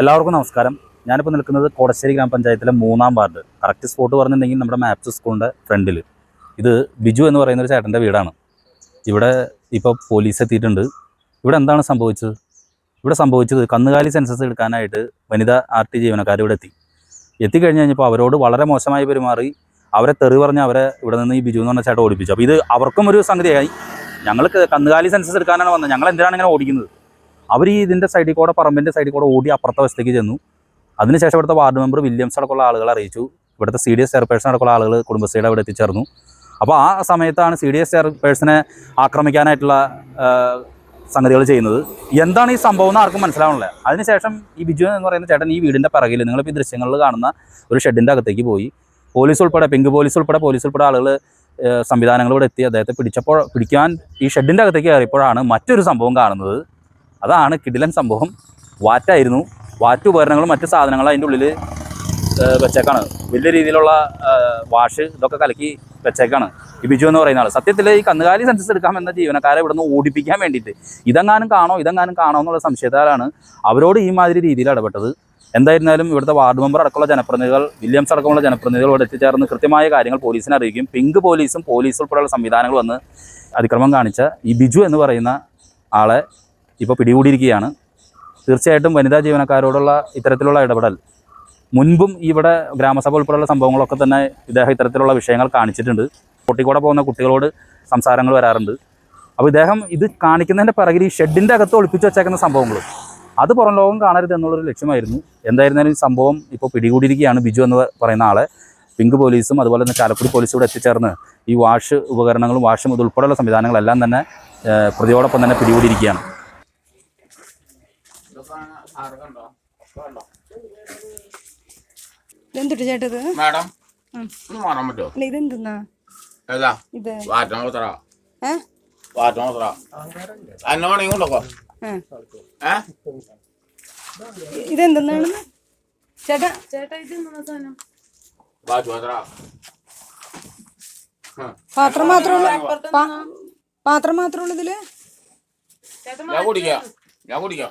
എല്ലാവർക്കും നമസ്കാരം. ഞാനിപ്പോൾ നിൽക്കുന്നത് കോടശ്ശേരി ഗ്രാമപഞ്ചായത്തിലെ മൂന്നാം വാർഡ്. കറക്റ്റ് സ്പോട്ട് പറഞ്ഞിട്ടുണ്ടെങ്കിൽ നമ്മുടെ മാപ്സ് സ്കൂളിന്റെ ഫ്രണ്ടിൽ ഇത് ബിജു എന്ന് പറയുന്ന ഒരു ചേട്ടന്റെ വീടാണ്. ഇവിടെ ഇപ്പോൾ പോലീസ് എത്തിയിട്ടുണ്ട്. ഇവിടെ എന്താണ് സംഭവിച്ചത്? ഇവിടെ സംഭവിച്ചത് കന്നുകാലി സെൻസസ് എടുക്കാനായിട്ട് വനിതാ ആർ ടി ജീവനക്കാർ ഇവിടെ എത്തി. എത്തിക്കഴിഞ്ഞ് കഴിഞ്ഞപ്പോൾ അവരോട് വളരെ മോശമായി പെരുമാറി. അവരെ തെറി പറഞ്ഞ് അവരെ ഇവിടെ നിന്ന് ഈ ബിജു എന്ന് പറഞ്ഞ ചേട്ടൻ ഓടിപ്പിച്ചു. അപ്പോൾ ഇത് അവർക്കും ഒരു സംഗതിയായി. ഞങ്ങൾ കന്നുകാലി സെൻസസ് എടുക്കാനാണ് വന്നത്. ഞങ്ങൾ എന്തിനാണ് ഇങ്ങനെ ഓടിക്കുന്നത്? അവർ ഈ ഇതിന്റെ സൈഡിൽ കൂടെ പറമ്പിന്റെ സൈഡിൽ കൂടെ ഓടി അപ്പുറത്തെ വശത്തേക്ക് ചെന്നു. അതിനുശേഷം ഇവിടുത്തെ വാർഡ് മെമ്പർ വില്യംസ് അടക്കമുള്ള ആളുകൾ അറിയിച്ചു. ഇവിടുത്തെ സി ഡി എസ് ചെയർപേഴ്സൺ അടക്കമുള്ള ആളുകൾ കുടുംബശ്രീയുടെ അവിടെ എത്തിച്ചേർന്നു. അപ്പോൾ ആ സമയത്താണ് സി ഡി എസ് ചെയർപേഴ്സണെ ആക്രമിക്കാനായിട്ടുള്ള സംഗതികൾ ചെയ്യുന്നത്. എന്താണ് ഈ സംഭവം എന്ന് ആർക്കും മനസ്സിലാവണില്ല. അതിനുശേഷം ഈ ബിജു എന്ന് പറയുന്ന ചേട്ടൻ ഈ വീടിന്റെ പിറകിൽ നിങ്ങളിപ്പോൾ ഈ ദൃശ്യങ്ങളിൽ കാണുന്ന ഒരു ഷെഡിന്റെ അകത്തേക്ക് പോയി. പോലീസ് ഉൾപ്പെടെ പിങ്ക് പോലീസ് ഉൾപ്പെടെ പോലീസ് ഉൾപ്പെടെ ആളുകൾ സംവിധാനങ്ങൾ എത്തി അദ്ദേഹത്തെ പിടിച്ചപ്പോൾ പിടിക്കാൻ ഈ ഷെഡിന്റെ അകത്തേക്ക് കയറിയപ്പോഴാണ് മറ്റൊരു സംഭവം കാണുന്നത്. അതാണ് കിടിലൻ സംഭവം. വാറ്റായിരുന്നു. വാറ്റ് ഉപകരണങ്ങളും മറ്റ് സാധനങ്ങളും അതിന്റെ ഉള്ളിൽ വെച്ചേക്കാണ്. വലിയ രീതിയിലുള്ള വാഷ് ഇതൊക്കെ കലക്കി വെച്ചേക്കാണ്. ഈ ബിജു എന്ന് പറയുന്ന ആൾ സത്യത്തിൽ ഈ കന്നുകാലി സെൻസസ് എടുക്കാമെന്ന ജീവനക്കാരെ ഇവിടെ നിന്ന് ഓടിപ്പിക്കാൻ വേണ്ടിയിട്ട് ഇതെങ്ങാനും കാണോ ഇതെങ്ങാനും കാണോ എന്നുള്ള സംശയത്താലാണ് അവരോട് ഈ മാതിരി രീതിയിൽ ഇടപെട്ടത്. എന്തായിരുന്നാലും ഇവിടുത്തെ വാർഡ് മെമ്പർ അടക്കമുള്ള ജനപ്രതിനിധികൾ വില്യംസ് അടക്കമുള്ള ജനപ്രതിനിധികൾ ഇവിടെ എത്തിച്ചേർന്ന് കൃത്യമായ കാര്യങ്ങൾ പോലീസിനെ അറിയിക്കും പിങ്ക് പോലീസും പോലീസ് ഉൾപ്പെടെയുള്ള സംവിധാനങ്ങൾ വന്ന് അതിക്രമം കാണിച്ച ഈ ബിജു എന്ന് പറയുന്ന ആളെ ഇപ്പോൾ പിടികൂടിയിരിക്കുകയാണ്. തീർച്ചയായിട്ടും വനിതാ ജീവനക്കാരോടുള്ള ഇത്തരത്തിലുള്ള ഇടപെടൽ മുൻപും ഇവിടെ ഗ്രാമസഭ ഉൾപ്പെടെയുള്ള സംഭവങ്ങളൊക്കെ തന്നെ ഇദ്ദേഹം ഇത്തരത്തിലുള്ള വിഷയങ്ങൾ കാണിച്ചിട്ടുണ്ട്. പൊട്ടിക്കൂടെ പോകുന്ന കുട്ടികളോട് സംസാരങ്ങൾ വരാറുണ്ട്. അപ്പോൾ ഇദ്ദേഹം ഇത് കാണിക്കുന്നതിന്റെ പിറകിൽ ഈ ഷെഡിന്റെ അകത്ത് ഒളിപ്പിച്ച് വെച്ചേക്കുന്ന സംഭവങ്ങൾ അത് പുറം ലോകം കാണരുത് എന്നുള്ളൊരു ലക്ഷ്യമായിരുന്നു. എന്തായിരുന്നാലും ഈ സംഭവം ഇപ്പോൾ പിടികൂടിയിരിക്കുകയാണ് ബിജു എന്ന് പറയുന്ന ആളെ. പിങ്ക് പോലീസും അതുപോലെ തന്നെ ചാലക്കുടി പോലീസും കൂടെ എത്തിച്ചേർന്ന് ഈ വാഷ് ഉപകരണങ്ങളും വാഷും ഇതുൾപ്പെടെയുള്ള സംവിധാനങ്ങളെല്ലാം തന്നെ പ്രതിയോടൊപ്പം തന്നെ പിടികൂടിയിരിക്കുകയാണ്. ഇതെന്തുട്ട് ചേട്ടത്? മാഡം ഒന്ന് മാറാൻ പറ്റുമോ? അല്ല ഇതെന്തെന്നാ? ഏതാ? ഇത്. വാറ്റം കുത്തറ ഏ? വാറ്റം കുത്തറ എന്നോട് ഇങ്ങോട്ടൊക്കെ ഏ. ഏ? ഇതെന്തെന്നാണ്? ചേട്ടാ. ചേട്ടാ ഇത് സാധനം? പാത്രം മാത്രമേ ഉള്ളൂ പാത്രം മാത്രമേ ഉള്ളൂ ഇതിൽ ഞാൻ കുടിക്കാം. ഞാൻ കുടിക്കാം.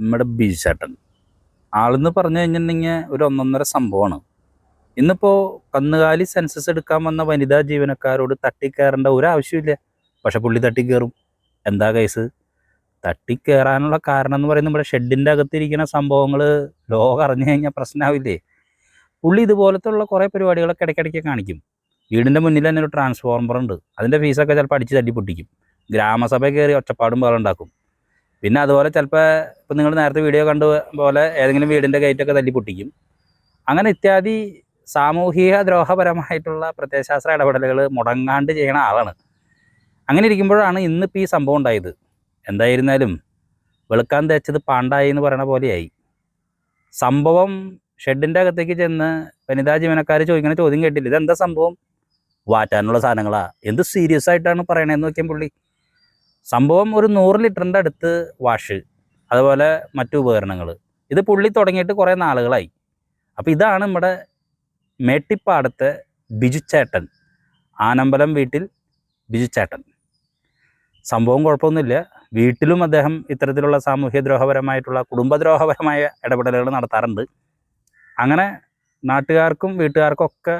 നമ്മുടെ ബീച്ചേട്ടൻ ആളെന്ന് പറഞ്ഞു കഴിഞ്ഞിട്ടുണ്ടെങ്കിൽ ഒരു ഒന്നൊന്നര സംഭവമാണ്. ഇന്നിപ്പോൾ കന്നുകാലി സെൻസസ് എടുക്കാൻ വന്ന വനിതാ ജീവനക്കാരോട് തട്ടിക്കയറേണ്ട ഒരു ആവശ്യമില്ല പക്ഷെ പുള്ളി തട്ടിക്കയറും. എന്താ കേസ്? തട്ടിക്കയറാനുള്ള കാരണം എന്ന് പറയുന്നത് നമ്മുടെ ഷെഡിന്റെ അകത്തിരിക്കുന്ന സംഭവങ്ങൾ ലോകം അറിഞ്ഞു കഴിഞ്ഞാൽ പ്രശ്നമാവില്ലേ? പുള്ളി ഇതുപോലത്തുള്ള കുറേ പരിപാടികളൊക്കെ ഇടയ്ക്കിടയ്ക്ക് കാണിക്കും. വീടിന്റെ മുന്നിൽ തന്നെ ഒരു ട്രാൻസ്ഫോർമർ ഉണ്ട് അതിന്റെ ഫീസൊക്കെ ചിലപ്പോൾ അടിച്ച് തട്ടി പൊട്ടിക്കും ഗ്രാമസഭ കയറി ഒച്ചപ്പാടും പോലെ ഉണ്ടാക്കും. പിന്നെ അതുപോലെ ചിലപ്പോൾ ഇപ്പം നിങ്ങൾ നേരത്തെ വീഡിയോ കണ്ട പോലെ ഏതെങ്കിലും വീടിന്റെ ഗേറ്റൊക്കെ തല്ലി പൊട്ടിക്കും. അങ്ങനെ ഇത്യാദി സാമൂഹിക ദ്രോഹപരമായിട്ടുള്ള പ്രത്യയശാസ്ത്ര ഇടപെടലുകൾ മുടങ്ങാണ്ട് ചെയ്യണ ആളാണ്. അങ്ങനെ ഇരിക്കുമ്പോഴാണ് ഇന്നിപ്പോൾ ഈ സംഭവം ഉണ്ടായത്. എന്തായിരുന്നാലും വെളുക്കാൻ തേച്ചത് പാണ്ടായി എന്ന് പറയണ പോലെയായി. സംഭവം ഷെഡിന്റെ അകത്തേക്ക് ചെന്ന് വനിതാ ജീവനക്കാർ ചോദിക്കുന്ന ചോദ്യം കേട്ടില്ല. ഇതെന്താ സംഭവം? വാറ്റാനുള്ള സാധനങ്ങളാ? എന്ത് സീരിയസ് ആയിട്ടാണ് പറയണതെന്ന് നോക്കിയാൽ പുള്ളി. സംഭവം ഒരു നൂറ് ലിറ്ററിന്റെ അടുത്ത് വാഷ് അതുപോലെ മറ്റു ഉപകരണങ്ങൾ ഇത് പുള്ളി തുടങ്ങിയിട്ട് കുറേ നാളുകളായി. അപ്പോൾ ഇതാണ് നമ്മുടെ മേട്ടിപ്പാടത്തെ ബിജുച്ചേട്ടൻ ആനമ്പലം വീട്ടിൽ ബിജുച്ചേട്ടൻ സംഭവം കുഴപ്പമൊന്നുമില്ല. വീട്ടിലും അദ്ദേഹം ഇത്തരത്തിലുള്ള സാമൂഹ്യ ദ്രോഹപരമായിട്ടുള്ള കുടുംബദ്രോഹപരമായ ഇടപെടലുകൾ നടത്താറുണ്ട്. അങ്ങനെ നാട്ടുകാർക്കും വീട്ടുകാർക്കും ഒക്കെ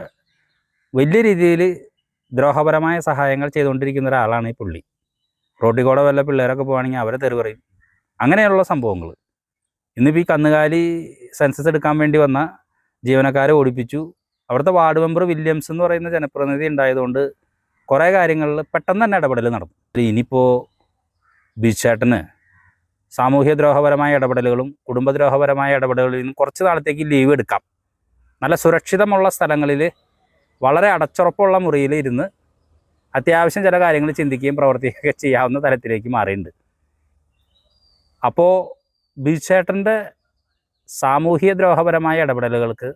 വലിയ രീതിയിൽ ദ്രോഹപരമായ സഹായങ്ങൾ ചെയ്തുകൊണ്ടിരിക്കുന്ന ഒരാളാണ് ഈ പുള്ളി. റോട്ടിൽ കൂടെ വല്ല പിള്ളേരൊക്കെ പോവുകയാണെങ്കിൽ അവരെ തെറി പറയും. അങ്ങനെയുള്ള സംഭവങ്ങൾ ഇന്നിപ്പോൾ ഈ കന്നുകാലി സെൻസസ് എടുക്കാൻ വേണ്ടി വന്ന ജീവനക്കാരെ ഓടിപ്പിച്ചു. അവിടുത്തെ വാർഡ് മെമ്പർ വില്യംസ് എന്ന് പറയുന്ന ജനപ്രതിനിധി ഉണ്ടായതുകൊണ്ട് കുറേ കാര്യങ്ങളിൽ പെട്ടെന്ന് തന്നെ ഇടപെടൽ നടന്നു. ഇനിയിപ്പോൾ ബിച്ചേട്ടന് സാമൂഹ്യ ദ്രോഹപരമായ ഇടപെടലുകളും കുടുംബദ്രോഹപരമായ ഇടപെടലുകളിൽ നിന്നും കുറച്ച് നാളത്തേക്ക് ലീവ് എടുക്കാം. നല്ല സുരക്ഷിതമുള്ള സ്ഥലങ്ങളിൽ വളരെ അടച്ചുറപ്പുള്ള മുറിയിൽ ഇരുന്ന് അത്യാവശ്യം ചില കാര്യങ്ങൾ ചിന്തിക്കുകയും പ്രവർത്തിക്കുകയൊക്കെ ചെയ്യാവുന്ന തലത്തിലേക്ക് മാറിയിട്ടുണ്ട്. അപ്പോൾ ബിജുചേട്ടന്റെ സാമൂഹ്യ ദ്രോഹപരമായ ഇടപെടലുകൾക്ക്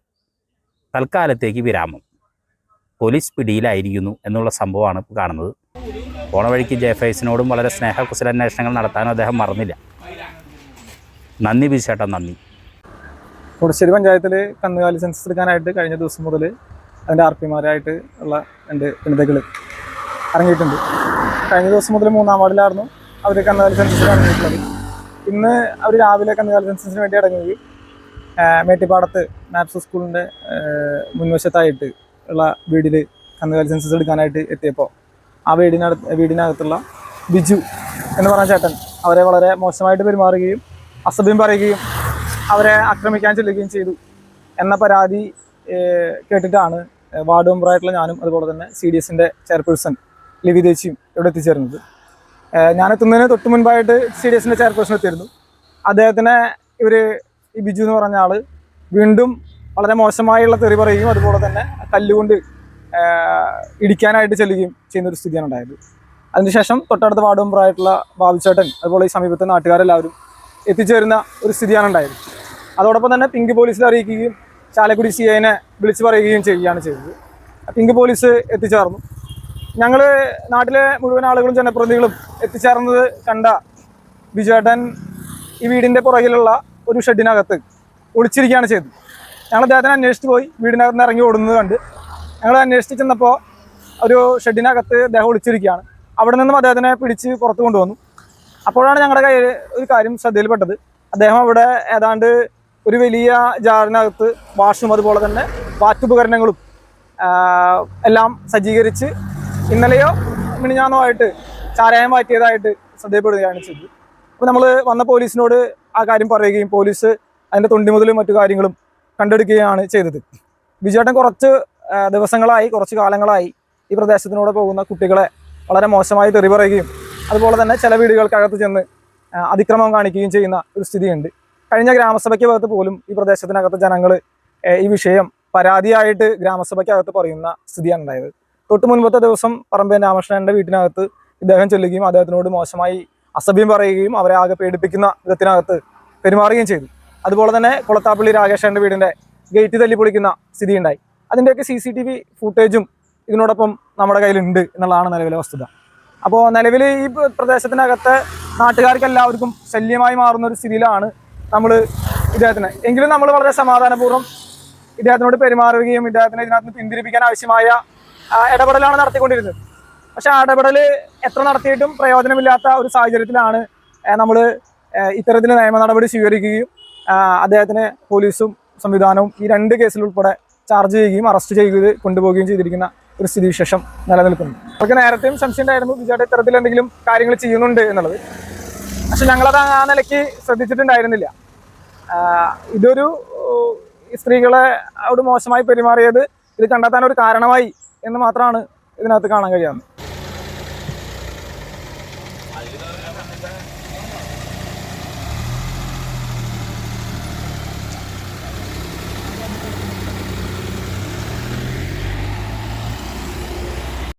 തൽക്കാലത്തേക്ക് വിരാമം. പോലീസ് പിടിയിലായിരിക്കുന്നു എന്നുള്ള സംഭവമാണ് ഇപ്പോൾ കാണുന്നത്. പോണ വഴിക്ക് വളരെ സ്നേഹകുശലന്വേഷണങ്ങൾ നടത്താനും അദ്ദേഹം മറന്നില്ല. നന്ദി ബിജുചേട്ടൻ നന്ദി. കൊടുശ്ശേരി പഞ്ചായത്തിൽ കന്നുകാലി സെൻസസ് എടുക്കാനായിട്ട് കഴിഞ്ഞ ദിവസം മുതൽ അതിന്റെ ആർ പിമാരായിട്ട് ഉള്ള രണ്ട് വനിതകൾ ഇറങ്ങിയിട്ടുണ്ട്. കഴിഞ്ഞ ദിവസം മുതൽ മൂന്നാം വാർഡിലായിരുന്നു അവർ കന്നുകാലി സെൻസസിന് ഇറങ്ങിയിട്ടുള്ളത്. ഇന്ന് അവർ രാവിലെ കന്നുകാലി സെൻസസിന് വേണ്ടി ഇറങ്ങുകയും ആ, മേട്ടിപ്പാടത്ത് നാപ്സ് സ്കൂളിന്റെ മുൻവശത്തായിട്ട് ഉള്ള വീടിൽ കന്നുകാലി സെൻസസ് എടുക്കാനായിട്ട് എത്തിയപ്പോൾ ആ വീടിനടുത്ത് വീടിനകത്തുള്ള ബിജു എന്ന് പറഞ്ഞ ചേട്ടൻ അവരെ വളരെ മോശമായിട്ട് പെരുമാറുകയും അസഭ്യം പറയുകയും അവരെ ആക്രമിക്കാൻ ചെല്ലുകയും ചെയ്തു. എന്ന പരാതി കേട്ടിട്ടാണ് വാർഡ് മെമ്പറായിട്ടുള്ള ഞാനും അതുപോലെ തന്നെ സി ഡി എസിന്റെ ചെയർപേഴ്സൺ ലിവി ദേശിയും ഇവിടെ എത്തിച്ചേർന്നത്. ഞാനെത്തുന്നതിന് തൊട്ട് മുൻപായിട്ട് സി ഡി എസിന്റെ ചെയർപേഴ്സൺ എത്തിയിരുന്നു. അദ്ദേഹത്തിനെ ഇവർ ഈ ബിജു എന്ന് പറഞ്ഞ ആൾ വീണ്ടും വളരെ മോശമായുള്ള തെറി പറയുകയും അതുപോലെ തന്നെ കല്ലുകൊണ്ട് ഇടിക്കാനായിട്ട് ചെല്ലുകയും ചെയ്യുന്ന ഒരു സ്ഥിതിയാണ് ഉണ്ടായത്. അതിനുശേഷം തൊട്ടടുത്ത വാർഡ് മെമ്പറായിട്ടുള്ള ബാബുചേട്ടൻ അതുപോലെ ഈ സമീപത്തെ നാട്ടുകാരെല്ലാവരും എത്തിച്ചേരുന്ന ഒരു സ്ഥിതിയാണ് ഉണ്ടായത്. അതോടൊപ്പം തന്നെ പിങ്ക് പോലീസിൽ അറിയിക്കുകയും ചാലക്കുടി സി ഐനെ വിളിച്ചു പറയുകയും ചെയ്യുകയാണ് ചെയ്തത്. പിങ്ക് പോലീസ് എത്തിച്ചേർന്നു. ഞങ്ങൾ നാട്ടിലെ മുഴുവൻ ആളുകളും ജനപ്രതിനിധികളും എത്തിച്ചേർന്നത് കണ്ട ബിജുവേട്ടൻ ഈ വീടിന്റെ പുറകിലുള്ള ഒരു ഷെഡിനകത്ത് ഒളിച്ചിരിക്കുകയാണ് ചെയ്തത്. ഞങ്ങൾ അദ്ദേഹത്തിനെ അന്വേഷിച്ച് പോയി വീടിനകത്ത് ഇറങ്ങി ഓടുന്നത് കണ്ട് ഞങ്ങൾ അന്വേഷിച്ച് ചെന്നപ്പോൾ ഒരു ഷെഡിനകത്ത് അദ്ദേഹം ഒളിച്ചിരിക്കുകയാണ്. അവിടെ നിന്നും അദ്ദേഹത്തിനെ പിടിച്ച് പുറത്ത് കൊണ്ടുവന്നു. അപ്പോഴാണ് ഞങ്ങളുടെ കയ്യിൽ ഒരു കാര്യം ശ്രദ്ധയിൽപ്പെട്ടത്. അദ്ദേഹം അവിടെ ഏതാണ്ട് ഒരു വലിയ ജാറിനകത്ത് വാഷും അതുപോലെ തന്നെ വാറ്റുപകരണങ്ങളും എല്ലാം സജ്ജീകരിച്ച് ഇന്നലെയോ മിനിഞ്ഞാന്നോ ആയിട്ട് ചാരായം മാറ്റിയതായിട്ട് ശ്രദ്ധയപ്പെടുകയാണ് ചെയ്തത്. അപ്പോൾ നമ്മൾ വന്ന പോലീസിനോട് ആ കാര്യം പറയുകയും പോലീസ് അതിന്റെ തൊണ്ടിമുതലും മറ്റു കാര്യങ്ങളും കണ്ടെടുക്കുകയാണ് ചെയ്തത്. വിജയേട്ടൻ കുറച്ച് ദിവസങ്ങളായി കുറച്ച് കാലങ്ങളായി ഈ പ്രദേശത്തിനോട് പോകുന്ന കുട്ടികളെ വളരെ മോശമായി തെറി പറയുകയും അതുപോലെ തന്നെ ചില വീടുകൾക്കകത്ത് ചെന്ന് അതിക്രമം കാണിക്കുകയും ചെയ്യുന്ന ഒരു സ്ഥിതിയുണ്ട്. കഴിഞ്ഞ ഗ്രാമസഭയ്ക്ക് ഭാഗത്ത് പോലും ഈ പ്രദേശത്തിനകത്ത് ജനങ്ങൾ ഈ വിഷയം പരാതിയായിട്ട് ഗ്രാമസഭയ്ക്കകത്ത് പറയുന്ന സ്ഥിതിയാണ് ഉണ്ടായത്. തൊട്ട് മുൻപത്തെ ദിവസം പറമ്പൻ രാമകൃഷ്ണന്റെ വീട്ടിനകത്ത് ഇദ്ദേഹം ചെല്ലുകയും അദ്ദേഹത്തിനോട് മോശമായി അസഭ്യം പറയുകയും അവരെ ആകെ പേടിപ്പിക്കുന്ന വിധത്തിനകത്ത് പെരുമാറുകയും ചെയ്തു. അതുപോലെ തന്നെ കുളത്താപ്പള്ളി രാകേഷന്റെ വീടിന്റെ ഗേറ്റ് തല്ലി പൊളിക്കുന്ന സ്ഥിതിയുണ്ടായി അതിന്റെയൊക്കെ സി സി ടി വി ഫുട്ടേജും ഇതിനോടൊപ്പം നമ്മുടെ കയ്യിലുണ്ട് എന്നുള്ളതാണ് നിലവിലെ വസ്തുത. അപ്പോൾ നിലവിൽ ഈ പ്രദേശത്തിനകത്തെ നാട്ടുകാർക്ക് എല്ലാവർക്കും ശല്യമായി മാറുന്ന ഒരു സ്ഥിതിയിലാണ് നമ്മൾ ഇദ്ദേഹത്തിന്. എങ്കിലും നമ്മൾ വളരെ സമാധാനപൂർവം ഇദ്ദേഹത്തിനോട് പെരുമാറുകയും ഇദ്ദേഹത്തിനെ ഇതിനകത്ത് പിന്തിരിപ്പിക്കാൻ ആവശ്യമായ ഇടപെടലാണ് നടത്തിക്കൊണ്ടിരുന്നത്. പക്ഷെ ആ ഇടപെടൽ എത്ര നടത്തിയിട്ടും പ്രയോജനമില്ലാത്ത ഒരു സാഹചര്യത്തിലാണ് നമ്മൾ ഇത്തരത്തിൽ നിയമ നടപടി സ്വീകരിക്കുകയും അദ്ദേഹത്തിന് പോലീസും സംവിധാനവും ഈ രണ്ട് കേസിൽ ഉൾപ്പെടെ ചാർജ് ചെയ്യുകയും അറസ്റ്റ് ചെയ്യുകയും കൊണ്ടുപോവുകയും ചെയ്തിരിക്കുന്ന ഒരു സ്ഥിതിവിശേഷം നിലനിൽക്കുന്നു. അവർക്ക് നേരത്തെയും സംശയം ഉണ്ടായിരുന്നു വിജയുടെ ഇത്തരത്തിൽ എന്തെങ്കിലും കാര്യങ്ങൾ ചെയ്യുന്നുണ്ട് എന്നുള്ളത്. പക്ഷെ ഞങ്ങളത് ആ നിലയ്ക്ക് ശ്രദ്ധിച്ചിട്ടുണ്ടായിരുന്നില്ല. ഇതൊരു സ്ത്രീകളെ അവിടെ മോശമായി പെരുമാറിയത് ഇത് കണ്ടെത്താൻ ഒരു കാരണമായി. എന്ന് മാത്രമാണ് ഇതിനകത്ത് കാണാൻ കഴിയാവുന്നത്